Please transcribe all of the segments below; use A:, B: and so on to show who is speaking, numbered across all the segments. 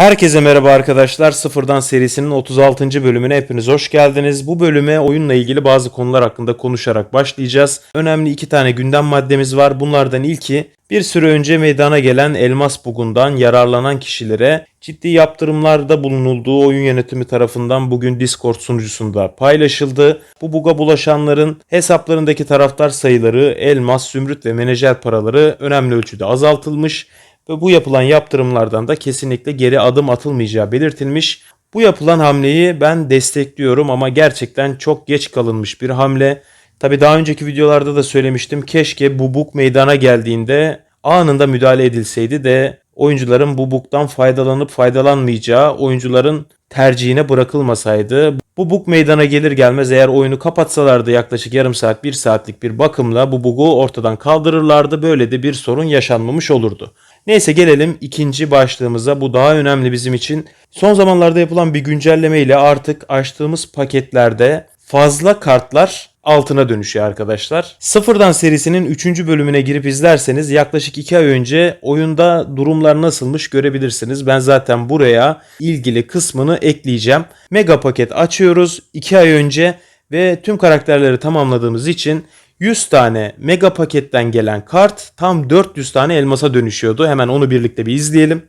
A: Herkese merhaba arkadaşlar. Sıfırdan serisinin 36. bölümüne hepiniz hoş geldiniz. Bu bölüme oyunla ilgili bazı konular hakkında konuşarak başlayacağız. Önemli iki tane gündem maddemiz var. Bunlardan ilki bir süre önce meydana gelen elmas bugundan yararlanan kişilere ciddi yaptırımlarda bulunulduğu oyun yönetimi tarafından bugün Discord sunucusunda paylaşıldı. Bu buga bulaşanların hesaplarındaki taraftar sayıları, elmas, zümrüt ve menajer paraları önemli ölçüde azaltılmış ve bu yapılan yaptırımlardan da kesinlikle geri adım atılmayacağı belirtilmiş. Bu yapılan hamleyi ben destekliyorum ama gerçekten çok geç kalınmış bir hamle. Tabi daha önceki videolarda da söylemiştim. Keşke bu bug meydana geldiğinde anında müdahale edilseydi de oyuncuların bu bug'dan faydalanıp faydalanmayacağı oyuncuların tercihine bırakılmasaydı. Bu bug meydana gelir gelmez eğer oyunu kapatsalardı yaklaşık yarım saat bir saatlik bir bakımla bu bug'u ortadan kaldırırlardı. Böyle de bir sorun yaşanmamış olurdu. Neyse gelelim ikinci başlığımıza. Bu daha önemli bizim için. Son zamanlarda yapılan bir güncelleme ile artık açtığımız paketlerde fazla kartlar altına dönüşüyor arkadaşlar. Sıfırdan serisinin 3. bölümüne girip izlerseniz yaklaşık 2 ay önce oyunda durumlar nasılmış görebilirsiniz. Ben zaten buraya ilgili kısmını ekleyeceğim. Mega paket açıyoruz 2 ay önce ve tüm karakterleri tamamladığımız için 100 tane mega paketten gelen kart tam 400 tane elmasa dönüşüyordu. Hemen onu birlikte bir izleyelim.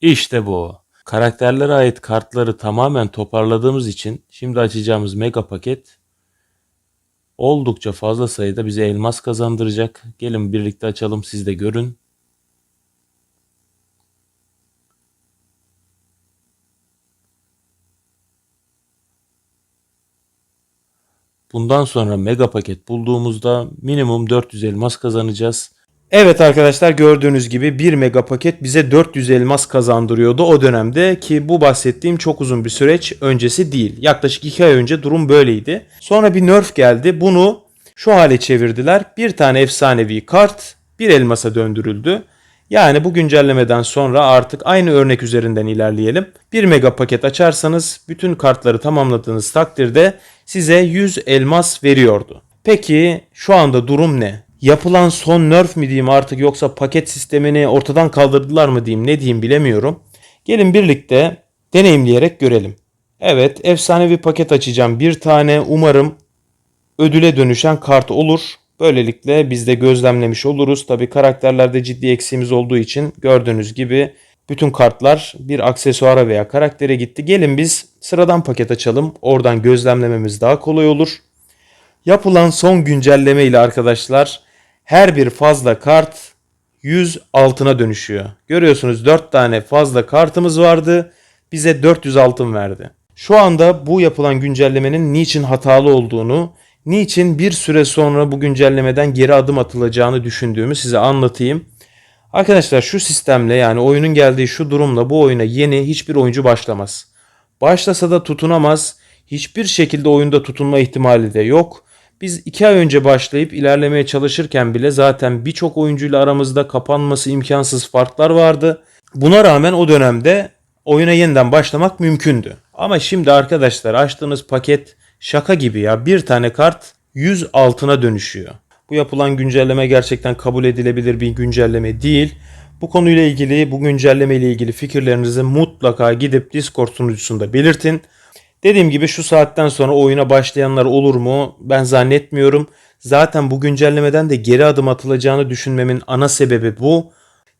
A: İşte bu. Karakterlere ait kartları tamamen toparladığımız için şimdi açacağımız mega paket oldukça fazla sayıda bize elmas kazandıracak. Gelin birlikte açalım siz de görün. Bundan sonra mega paket bulduğumuzda minimum 400 elmas kazanacağız. Evet arkadaşlar gördüğünüz gibi 1 mega paket bize 400 elmas kazandırıyordu o dönemde ki bu bahsettiğim çok uzun bir süreç öncesi değil. Yaklaşık 2 ay önce durum böyleydi. Sonra bir nerf geldi. Bunu şu hale çevirdiler. Bir tane efsanevi kart bir elmasa döndürüldü. Yani bu güncellemeden sonra artık aynı örnek üzerinden ilerleyelim. 1 mega paket açarsanız bütün kartları tamamladığınız takdirde size 100 elmas veriyordu. Peki şu anda durum ne? Yapılan son nerf mi diyeyim artık yoksa paket sistemini ortadan kaldırdılar mı diyeyim ne diyeyim bilemiyorum. Gelin birlikte deneyimleyerek görelim. Evet efsanevi paket açacağım bir tane umarım ödüle dönüşen kart olur. Böylelikle biz de gözlemlemiş oluruz. Tabi karakterlerde ciddi eksiğimiz olduğu için gördüğünüz gibi bütün kartlar bir aksesuara veya karaktere gitti. Gelin biz sıradan paket açalım. Oradan gözlemlememiz daha kolay olur. Yapılan son güncelleme ile arkadaşlar her bir fazla kart 100 altına dönüşüyor. Görüyorsunuz 4 tane fazla kartımız vardı. Bize 400 altın verdi. Şu anda bu yapılan güncellemenin niçin hatalı olduğunu, niçin bir süre sonra bu güncellemeden geri adım atılacağını düşündüğümü size anlatayım. Arkadaşlar şu sistemle yani oyunun geldiği şu durumla bu oyuna yeni hiçbir oyuncu başlamaz. Başlasa da tutunamaz. Hiçbir şekilde oyunda tutunma ihtimali de yok. Biz iki ay önce başlayıp ilerlemeye çalışırken bile zaten birçok oyuncuyla aramızda kapanması imkansız farklar vardı. Buna rağmen o dönemde oyuna yeniden başlamak mümkündü. Ama şimdi arkadaşlar açtığınız paket şaka gibi ya. Bir tane kart 100 altına dönüşüyor. Bu yapılan güncelleme gerçekten kabul edilebilir bir güncelleme değil. Bu konuyla ilgili, bu güncelleme ile ilgili fikirlerinizi mutlaka gidip Discord sunucusunda belirtin. Dediğim gibi şu saatten sonra oyuna başlayanlar olur mu? Ben zannetmiyorum. Zaten bu güncellemeden de geri adım atılacağını düşünmemin ana sebebi bu.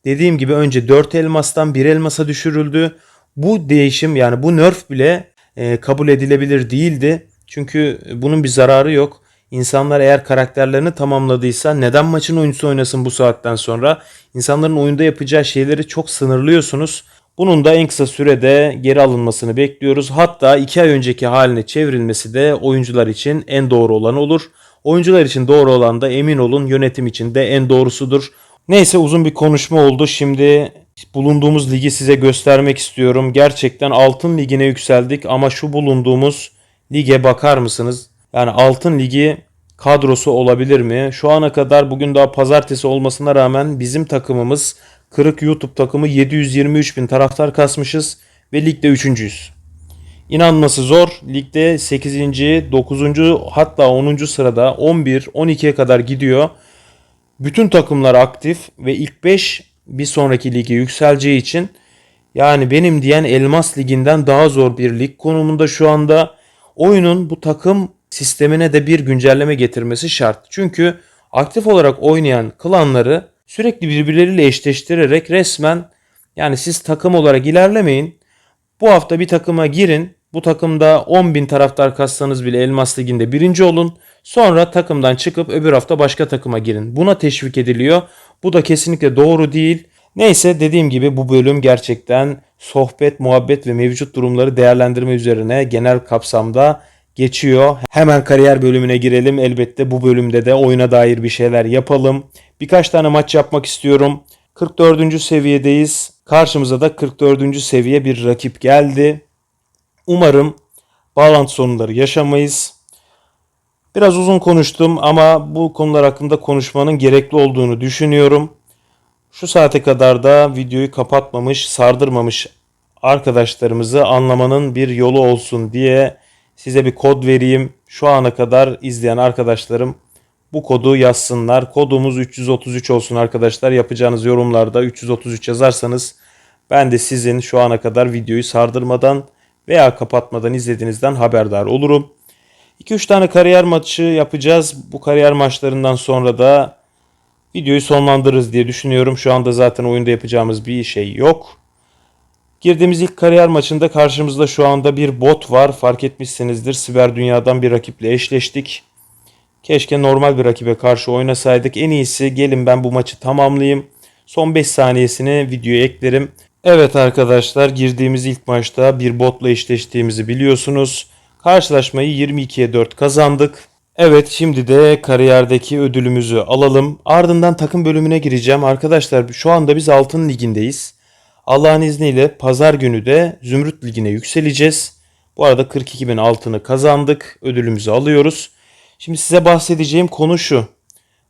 A: Dediğim gibi önce 4 elmastan 1 elmasa düşürüldü. Bu değişim yani bu nerf bile e, kabul edilebilir değildi. Çünkü bunun bir zararı yok. İnsanlar eğer karakterlerini tamamladıysa neden maçın oyuncusu oynasın bu saatten sonra? İnsanların oyunda yapacağı şeyleri çok sınırlıyorsunuz. Bunun da en kısa sürede geri alınmasını bekliyoruz. Hatta 2 ay önceki haline çevrilmesi de oyuncular için en doğru olan olur. Oyuncular için doğru olan da emin olun yönetim için de en doğrusudur. Neyse uzun bir konuşma oldu. Şimdi bulunduğumuz ligi size göstermek istiyorum. Gerçekten altın ligine yükseldik ama şu bulunduğumuz lige bakar mısınız? Yani altın ligi kadrosu olabilir mi? Şu ana kadar bugün daha pazartesi olmasına rağmen bizim takımımız Kırık YouTube takımı 723 bin taraftar kasmışız ve ligde 3.yüz. İnanması zor. Ligde 8. 9. hatta 10. sırada 11, 12'ye kadar gidiyor. Bütün takımlar aktif ve ilk 5 bir sonraki lige yükseleceği için Yani benim diyen Elmas Ligi'nden daha zor bir lig konumunda şu anda. Oyunun bu takım sistemine de bir güncelleme getirmesi şart. Çünkü aktif olarak oynayan klanları sürekli birbirleriyle eşleştirerek resmen yani siz takım olarak ilerlemeyin. Bu hafta bir takıma girin. Bu takımda 10.000 taraftar kassanız bile Elmas Ligi'nde birinci olun. Sonra takımdan çıkıp öbür hafta başka takıma girin. Buna teşvik ediliyor. Bu da kesinlikle doğru değil. Neyse dediğim gibi bu bölüm gerçekten sohbet, muhabbet ve mevcut durumları değerlendirme üzerine genel kapsamda geçiyor. Hemen kariyer bölümüne girelim. Elbette bu bölümde de oyuna dair bir şeyler yapalım. Birkaç tane maç yapmak istiyorum. 44. seviyedeyiz. Karşımıza da 44. seviye bir rakip geldi. Umarım bağlantı sorunları yaşamayız. Biraz uzun konuştum ama bu konular hakkında konuşmanın gerekli olduğunu düşünüyorum. Şu saate kadar da videoyu kapatmamış, sardırmamış arkadaşlarımızı anlamanın bir yolu olsun diye size bir kod vereyim. Şu ana kadar izleyen arkadaşlarım bu kodu yazsınlar. Kodumuz 333 olsun arkadaşlar. Yapacağınız yorumlarda 333 yazarsanız ben de sizin şu ana kadar videoyu sardırmadan veya kapatmadan izlediğinizden haberdar olurum. 2-3 tane kariyer maçı yapacağız. Bu kariyer maçlarından sonra da videoyu sonlandırırız diye düşünüyorum. Şu anda zaten oyunda yapacağımız bir şey yok. Girdiğimiz ilk kariyer maçında karşımızda şu anda bir bot var. Fark etmişsinizdir. Siber dünyadan bir rakiple eşleştik. Keşke normal bir rakibe karşı oynasaydık. En iyisi gelin ben bu maçı tamamlayayım. Son 5 saniyesini videoya eklerim. Evet arkadaşlar girdiğimiz ilk maçta bir botla eşleştiğimizi biliyorsunuz. Karşılaşmayı 22'ye 4 kazandık. Evet şimdi de kariyerdeki ödülümüzü alalım. Ardından takım bölümüne gireceğim. Arkadaşlar şu anda biz altın ligindeyiz. Allah'ın izniyle pazar günü de Zümrüt Ligi'ne yükseleceğiz. Bu arada 42 bin altını kazandık. Ödülümüzü alıyoruz. Şimdi size bahsedeceğim konu şu.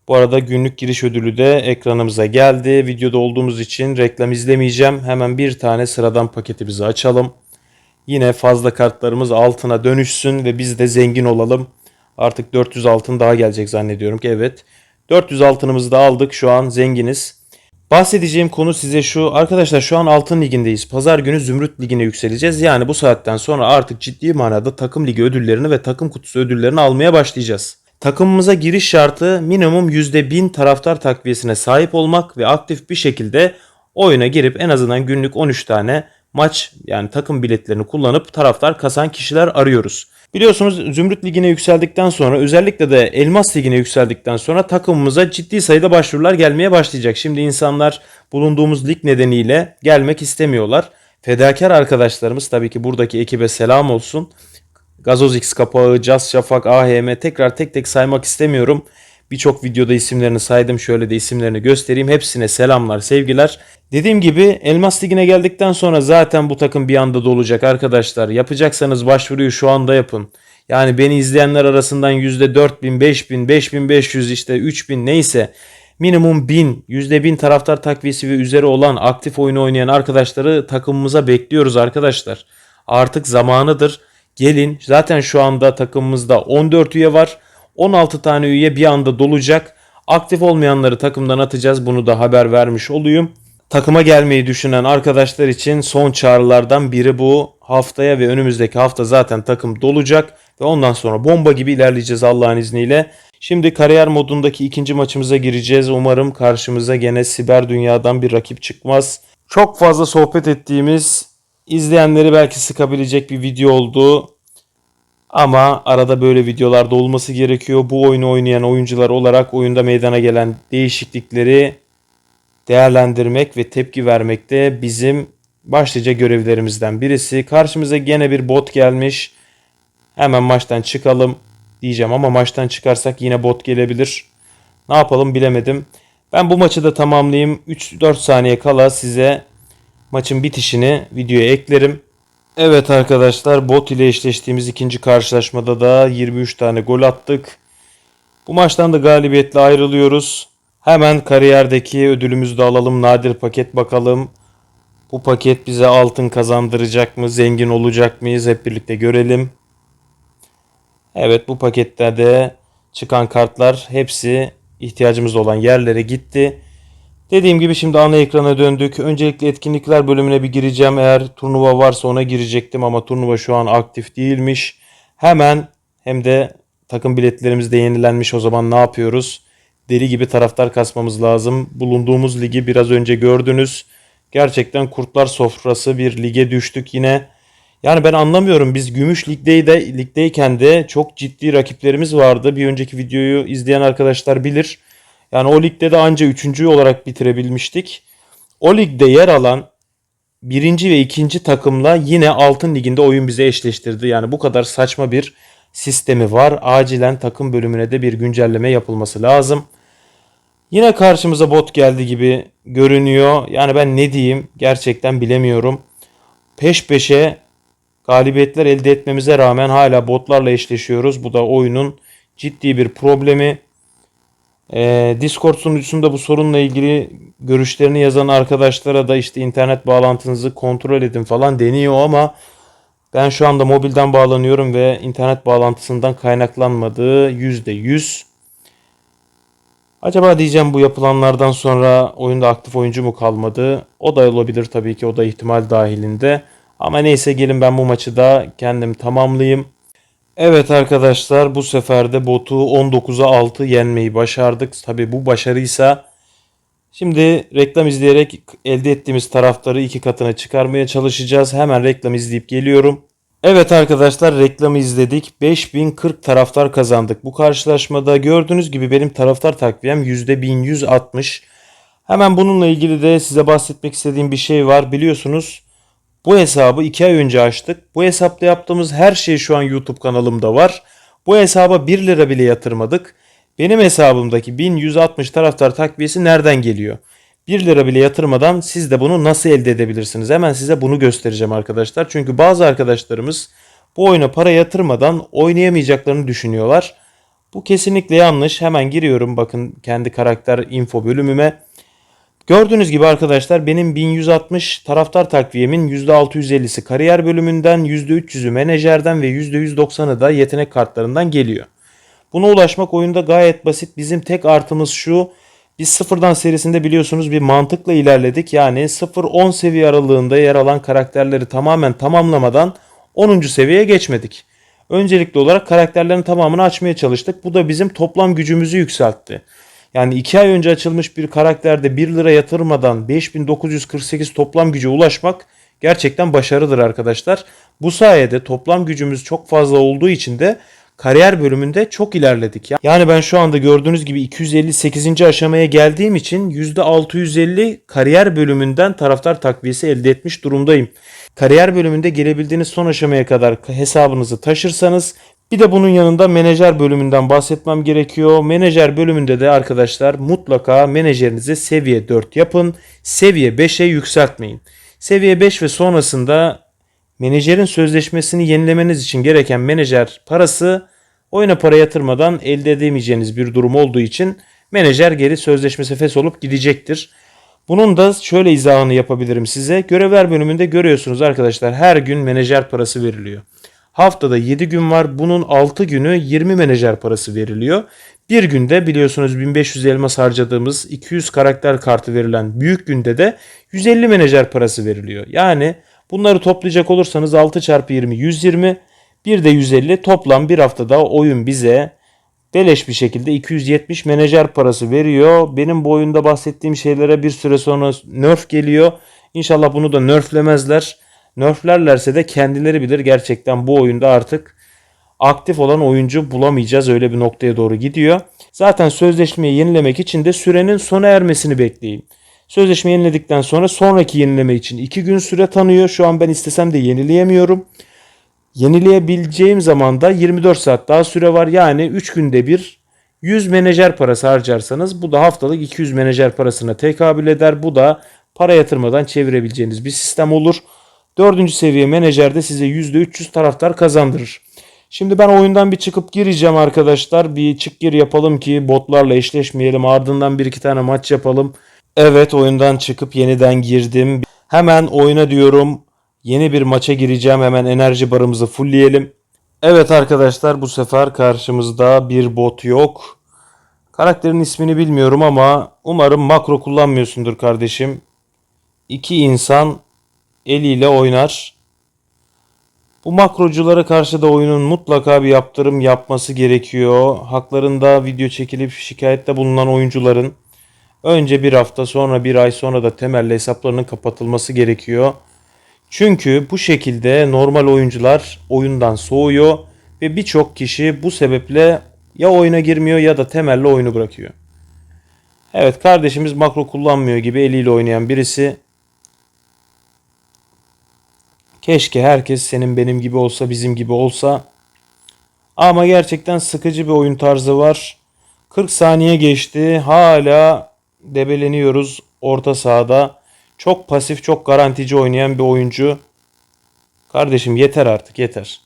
A: Bu arada günlük giriş ödülü de ekranımıza geldi. Videoda olduğumuz için reklam izlemeyeceğim. Hemen bir tane sıradan paketimizi açalım. Yine fazla kartlarımız altına dönüşsün ve biz de zengin olalım. Artık 400 altın daha gelecek zannediyorum ki evet. 400 altınımızı da aldık. Şu an zenginiz. Bahsedeceğim konu size şu. Arkadaşlar şu an altın ligindeyiz. Pazar günü zümrüt ligine yükseleceğiz. Yani bu saatten sonra artık ciddi manada takım ligi ödüllerini ve takım kutusu ödüllerini almaya başlayacağız. Takımımıza giriş şartı minimum %1000 taraftar takviyesine sahip olmak ve aktif bir şekilde oyuna girip en azından günlük 13 tane maç yani takım biletlerini kullanıp taraftar kasan kişiler arıyoruz. Biliyorsunuz Zümrüt Ligi'ne yükseldikten sonra özellikle de Elmas Ligi'ne yükseldikten sonra takımımıza ciddi sayıda başvurular gelmeye başlayacak. Şimdi insanlar bulunduğumuz lig nedeniyle gelmek istemiyorlar. Fedakar arkadaşlarımız tabii ki buradaki ekibe selam olsun. Gazoz X kapağı, Caz Şafak, AHM tekrar tek tek saymak istemiyorum. Birçok videoda isimlerini saydım. Şöyle de isimlerini göstereyim. Hepsine selamlar, sevgiler. Dediğim gibi Elmas Ligi'ne geldikten sonra zaten bu takım bir anda dolacak arkadaşlar. Yapacaksanız başvuruyu şu anda yapın. Yani beni izleyenler arasından %4000, 5000, 5500 işte 3000 neyse minimum 1000, %1000 taraftar takviyesi ve üzeri olan aktif oyunu oynayan arkadaşları takımımıza bekliyoruz arkadaşlar. Artık zamanıdır. Gelin zaten şu anda takımımızda 14 üye var. 16 tane üye bir anda dolacak. Aktif olmayanları takımdan atacağız. Bunu da haber vermiş olayım. Takıma gelmeyi düşünen arkadaşlar için son çağrılardan biri bu. Haftaya ve önümüzdeki hafta zaten takım dolacak ve ondan sonra bomba gibi ilerleyeceğiz Allah'ın izniyle. Şimdi kariyer modundaki ikinci maçımıza gireceğiz. Umarım karşımıza gene siber dünyadan bir rakip çıkmaz. Çok fazla sohbet ettiğimiz, izleyenleri belki sıkabilecek bir video oldu. Ama arada böyle videolarda olması gerekiyor. Bu oyunu oynayan oyuncular olarak oyunda meydana gelen değişiklikleri değerlendirmek ve tepki vermek de bizim başlıca görevlerimizden birisi. Karşımıza gene bir bot gelmiş. Hemen maçtan çıkalım diyeceğim ama maçtan çıkarsak yine bot gelebilir. Ne yapalım bilemedim. Ben bu maçı da tamamlayayım. 3-4 saniye kala size maçın bitişini videoya eklerim. Evet arkadaşlar bot ile eşleştiğimiz ikinci karşılaşmada da 23 tane gol attık. Bu maçtan da galibiyetle ayrılıyoruz. Hemen kariyerdeki ödülümüzü de alalım. Nadir paket bakalım. Bu paket bize altın kazandıracak mı? Zengin olacak mıyız? Hep birlikte görelim. Evet bu paketlerde çıkan kartlar hepsi ihtiyacımız olan yerlere gitti. Dediğim gibi şimdi ana ekrana döndük. Öncelikle etkinlikler bölümüne bir gireceğim. Eğer turnuva varsa ona girecektim ama turnuva şu an aktif değilmiş. Hemen hem de takım biletlerimiz de yenilenmiş. O zaman ne yapıyoruz? Deli gibi taraftar kasmamız lazım. Bulunduğumuz ligi biraz önce gördünüz. Gerçekten kurtlar sofrası bir lige düştük yine. Yani ben anlamıyorum. Biz Gümüş Lig'de ligdeyken de çok ciddi rakiplerimiz vardı. Bir önceki videoyu izleyen arkadaşlar bilir. Yani o ligde de anca üçüncü olarak bitirebilmiştik. O ligde yer alan birinci ve ikinci takımla yine altın liginde oyun bize eşleştirdi. Yani bu kadar saçma bir sistemi var. Acilen takım bölümüne de bir güncelleme yapılması lazım. Yine karşımıza bot geldi gibi görünüyor. Yani ben ne diyeyim gerçekten bilemiyorum. Peş peşe galibiyetler elde etmemize rağmen hala botlarla eşleşiyoruz. Bu da oyunun ciddi bir problemi. Ee, Discord sunucusunda bu sorunla ilgili görüşlerini yazan arkadaşlara da işte internet bağlantınızı kontrol edin falan deniyor ama ben şu anda mobilden bağlanıyorum ve internet bağlantısından kaynaklanmadığı %100. Acaba diyeceğim bu yapılanlardan sonra oyunda aktif oyuncu mu kalmadı? O da olabilir tabii ki o da ihtimal dahilinde. Ama neyse gelin ben bu maçı da kendim tamamlayayım. Evet arkadaşlar bu sefer de botu 19'a 6 yenmeyi başardık. Tabi bu başarıysa şimdi reklam izleyerek elde ettiğimiz taraftarı iki katına çıkarmaya çalışacağız. Hemen reklam izleyip geliyorum. Evet arkadaşlar reklamı izledik. 5040 taraftar kazandık. Bu karşılaşmada gördüğünüz gibi benim taraftar takviyem %1160. Hemen bununla ilgili de size bahsetmek istediğim bir şey var. Biliyorsunuz bu hesabı 2 ay önce açtık. Bu hesapta yaptığımız her şey şu an YouTube kanalımda var. Bu hesaba 1 lira bile yatırmadık. Benim hesabımdaki 1160 taraftar takviyesi nereden geliyor? 1 lira bile yatırmadan siz de bunu nasıl elde edebilirsiniz? Hemen size bunu göstereceğim arkadaşlar. Çünkü bazı arkadaşlarımız bu oyuna para yatırmadan oynayamayacaklarını düşünüyorlar. Bu kesinlikle yanlış. Hemen giriyorum bakın kendi karakter info bölümüme. Gördüğünüz gibi arkadaşlar benim 1160 taraftar takviyemin %650'si kariyer bölümünden, %300'ü menajerden ve %190'ı da yetenek kartlarından geliyor. Buna ulaşmak oyunda gayet basit. Bizim tek artımız şu. Biz sıfırdan serisinde biliyorsunuz bir mantıkla ilerledik. Yani 0-10 seviye aralığında yer alan karakterleri tamamen tamamlamadan 10. seviyeye geçmedik. Öncelikli olarak karakterlerin tamamını açmaya çalıştık. Bu da bizim toplam gücümüzü yükseltti. Yani 2 ay önce açılmış bir karakterde 1 lira yatırmadan 5948 toplam güce ulaşmak gerçekten başarıdır arkadaşlar. Bu sayede toplam gücümüz çok fazla olduğu için de kariyer bölümünde çok ilerledik. Yani ben şu anda gördüğünüz gibi 258. aşamaya geldiğim için %650 kariyer bölümünden taraftar takviyesi elde etmiş durumdayım. Kariyer bölümünde gelebildiğiniz son aşamaya kadar hesabınızı taşırsanız bir de bunun yanında menajer bölümünden bahsetmem gerekiyor. Menajer bölümünde de arkadaşlar mutlaka menajerinizi seviye 4 yapın. Seviye 5'e yükseltmeyin. Seviye 5 ve sonrasında menajerin sözleşmesini yenilemeniz için gereken menajer parası oyuna para yatırmadan elde edemeyeceğiniz bir durum olduğu için menajer geri sözleşmesi fes olup gidecektir. Bunun da şöyle izahını yapabilirim size. Görevler bölümünde görüyorsunuz arkadaşlar her gün menajer parası veriliyor. Haftada 7 gün var. Bunun 6 günü 20 menajer parası veriliyor. Bir günde biliyorsunuz 1500 elmas harcadığımız 200 karakter kartı verilen büyük günde de 150 menajer parası veriliyor. Yani bunları toplayacak olursanız 6 çarpı 20 120 bir de 150 toplam bir haftada oyun bize beleş bir şekilde 270 menajer parası veriyor. Benim bu oyunda bahsettiğim şeylere bir süre sonra nerf geliyor. İnşallah bunu da nerflemezler. Nerflerlerse de kendileri bilir gerçekten bu oyunda artık aktif olan oyuncu bulamayacağız. Öyle bir noktaya doğru gidiyor. Zaten sözleşmeyi yenilemek için de sürenin sona ermesini bekleyin. Sözleşme yeniledikten sonra sonraki yenileme için 2 gün süre tanıyor. Şu an ben istesem de yenileyemiyorum. Yenileyebileceğim zaman da 24 saat daha süre var. Yani 3 günde bir 100 menajer parası harcarsanız bu da haftalık 200 menajer parasına tekabül eder. Bu da para yatırmadan çevirebileceğiniz bir sistem olur. Dördüncü seviye menajerde size %300 taraftar kazandırır. Şimdi ben oyundan bir çıkıp gireceğim arkadaşlar. Bir çık gir yapalım ki botlarla eşleşmeyelim. Ardından bir iki tane maç yapalım. Evet oyundan çıkıp yeniden girdim. Hemen oyuna diyorum. Yeni bir maça gireceğim. Hemen enerji barımızı fullleyelim. Evet arkadaşlar bu sefer karşımızda bir bot yok. Karakterin ismini bilmiyorum ama umarım makro kullanmıyorsundur kardeşim. İki insan eliyle oynar. Bu makroculara karşı da oyunun mutlaka bir yaptırım yapması gerekiyor. Haklarında video çekilip şikayette bulunan oyuncuların önce bir hafta sonra bir ay sonra da temelli hesaplarının kapatılması gerekiyor. Çünkü bu şekilde normal oyuncular oyundan soğuyor ve birçok kişi bu sebeple ya oyuna girmiyor ya da temelli oyunu bırakıyor. Evet kardeşimiz makro kullanmıyor gibi eliyle oynayan birisi. Keşke herkes senin benim gibi olsa bizim gibi olsa. Ama gerçekten sıkıcı bir oyun tarzı var. 40 saniye geçti. Hala debeleniyoruz orta sahada. Çok pasif, çok garantici oynayan bir oyuncu. Kardeşim yeter artık yeter.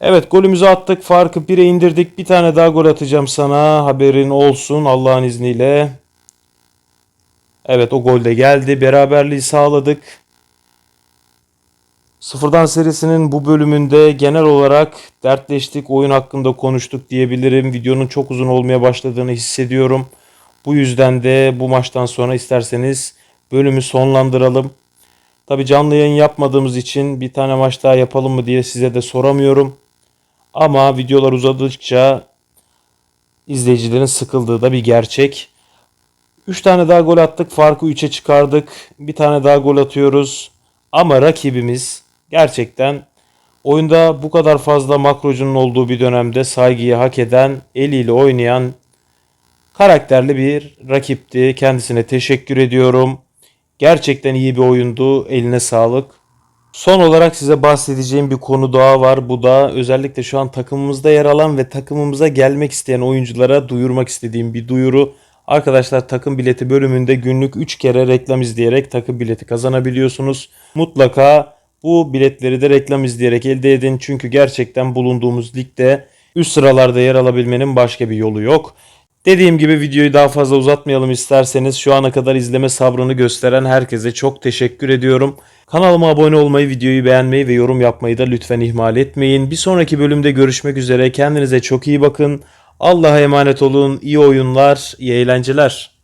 A: Evet golümüzü attık. Farkı 1'e indirdik. Bir tane daha gol atacağım sana. Haberin olsun Allah'ın izniyle. Evet o gol de geldi. Beraberliği sağladık. Sıfırdan serisinin bu bölümünde genel olarak dertleştik, oyun hakkında konuştuk diyebilirim. Videonun çok uzun olmaya başladığını hissediyorum. Bu yüzden de bu maçtan sonra isterseniz bölümü sonlandıralım. Tabi canlı yayın yapmadığımız için bir tane maç daha yapalım mı diye size de soramıyorum. Ama videolar uzadıkça izleyicilerin sıkıldığı da bir gerçek. 3 tane daha gol attık. Farkı 3'e çıkardık. Bir tane daha gol atıyoruz. Ama rakibimiz gerçekten oyunda bu kadar fazla makrocunun olduğu bir dönemde saygıyı hak eden, eliyle oynayan karakterli bir rakipti. Kendisine teşekkür ediyorum. Gerçekten iyi bir oyundu. Eline sağlık. Son olarak size bahsedeceğim bir konu daha var. Bu da özellikle şu an takımımızda yer alan ve takımımıza gelmek isteyen oyunculara duyurmak istediğim bir duyuru. Arkadaşlar takım bileti bölümünde günlük 3 kere reklam izleyerek takım bileti kazanabiliyorsunuz. Mutlaka bu biletleri de reklam izleyerek elde edin. Çünkü gerçekten bulunduğumuz ligde üst sıralarda yer alabilmenin başka bir yolu yok. Dediğim gibi videoyu daha fazla uzatmayalım isterseniz şu ana kadar izleme sabrını gösteren herkese çok teşekkür ediyorum. Kanalıma abone olmayı, videoyu beğenmeyi ve yorum yapmayı da lütfen ihmal etmeyin. Bir sonraki bölümde görüşmek üzere. Kendinize çok iyi bakın. Allah'a emanet olun. İyi oyunlar, iyi eğlenceler.